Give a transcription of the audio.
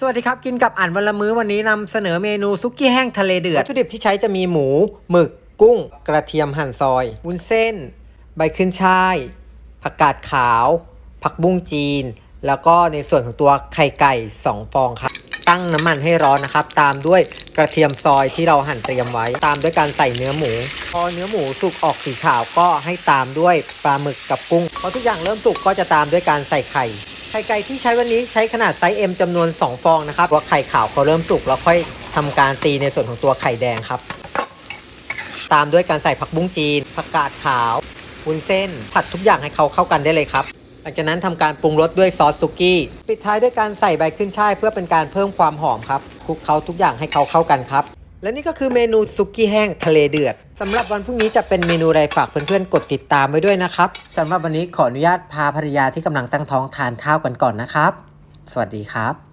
สวัสดีครับ กินกับอ่านวันละมื้อวันนี้นำเสนอเมนูซุกี้แห้งทะเลเดือดวัตถุดิบที่ใช้จะมีหมู หมึก กุ้ง กระเทียมหั่นซอยวุ้นเส้น ใบขึ้นช่าย ผักกาดขาว ผักบุ้งจีน แล้วก็ในส่วนของตัวไข่ไก่ 2 ฟองครับ ตั้งน้ำมันให้ร้อนนะครับ ตามด้วยกระเทียมซอยที่เราหั่นเตรียมไว้ ตามด้วยการใส่เนื้อหมู พอเนื้อหมูสุกออกสีขาวก็ให้ตามด้วยปลาหมึกกับกุ้งพอทุกอย่างเริ่มสุกก็จะตามด้วยการใส่ไข่ ข่ไก่ที่ใช้วันนี้ใช้ขนาดไซส์ M จำนวน 2 ฟองนะครับว่าไข่ขาวเขาเริ่มสุกแล้วค่อยทำการตีในส่วนของตัวไข่แดงครับ ตามด้วยการใส่ผักบุ้งจีน ผักกาดขาววุ้นเส้น ผัดทุกอย่างให้เขาเข้ากันได้เลยครับหลังจากนั้นทำการปรุงรสด้วยซอสซุกี้ ปิดท้ายด้วยการใส่ใบขึ้นช่ายเพื่อเป็นการเพิ่มความหอมครับคลุกเคล้าทุกอย่างให้เขาเข้ากันครับ และนี่ก็คือเมนูซุกี้แห้งทะเลเดือดสำหรับวันพรุ่งนี้จะเป็นเมนูอะไรฝากเพื่อนๆกดติดตามไว้ด้วยนะครับสำหรับวันนี้ขออนุญาตพาภรรยาที่กำลังตั้งท้องทานข้าวกันก่อนนะครับ สวัสดีครับ